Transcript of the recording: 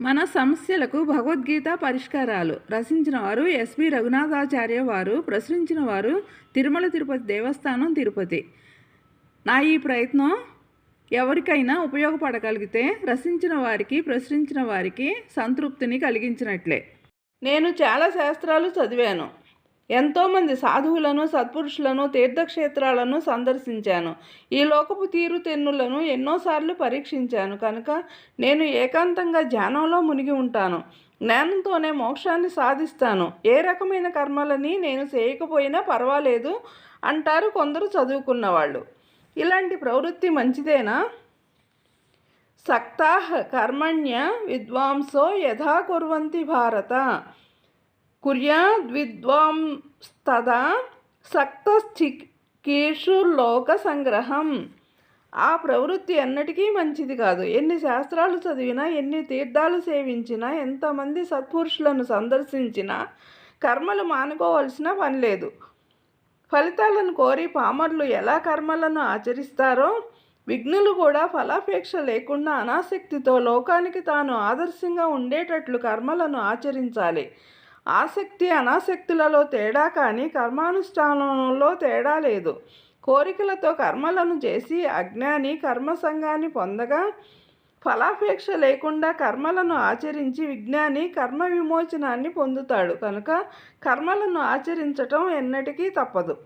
మన సమస్యలకు భగవద్గీత పరిష్కారాలు. రచించిన వారు ఎస్వి రఘునాథాచార్య వారు ప్రచురించిన వారు తిరుమల తిరుపతి దేవస్థానం తిరుపతి. నా ఈ ప్రయత్నం ఎవరికైనా ఉపయోగపడగలిగితే రచించిన వారికి ప్రచురించిన వారికి సంతృప్తిని కలిగించినట్లే. నేను చాలా శాస్త్రాలు చదివాను. ఎంతోమంది సాధువులను సత్పురుషులను తీర్థక్షేత్రాలను సందర్శించాను. ఈ లోకపు తీరుతెన్నులను ఎన్నోసార్లు పరీక్షించాను. కనుక నేను ఏకాంతంగా ధ్యానంలో మునిగి ఉంటాను. జ్ఞానంతోనే మోక్షాన్ని సాధిస్తాను. ఏ రకమైన కర్మలని నేను చేయకపోయినా పర్వాలేదు అంటారు కొందరు చదువుకున్న వాళ్ళు ఇలాంటి ప్రవృత్తి మంచిదేనా? సక్తాహ కర్మణ్య విద్వాంసో యథా కుర్వంతి భారత. కుర్యాద్విద్వాంస్తదా సక్తస్థికీషు లోక సంగ్రహం ఆ ప్రవృత్తి ఎన్నటికీ మంచిది కాదు. ఎన్ని శాస్త్రాలు చదివినా ఎన్ని తీర్థాలు సేవించినా ఎంతమంది సత్పురుషులను సందర్శించినా కర్మలు మానుకోవాల్సిన పని లేదు. ఫలితాలను కోరి పామర్లు ఎలా కర్మలను ఆచరిస్తారో విఘ్నులు కూడా ఫలాపేక్ష లేకుండా అనాసక్తితో లోకానికి తాను ఆదర్శంగా ఉండేటట్లు కర్మలను ఆచరించాలి. ఆసక్తి అనాసక్తులలో తేడా కానీ కర్మానుష్ఠానంలో తేడా లేదు. కోరికలతో కర్మలను చేసి అజ్ఞాని కర్మ సంఘాన్ని పొందగా ఫలాపేక్ష లేకుండా కర్మలను ఆచరించి విజ్ఞాని కర్మ విమోచనాన్ని పొందుతాడు. కనుక కర్మలను ఆచరించటం ఎన్నటికీ తప్పదు.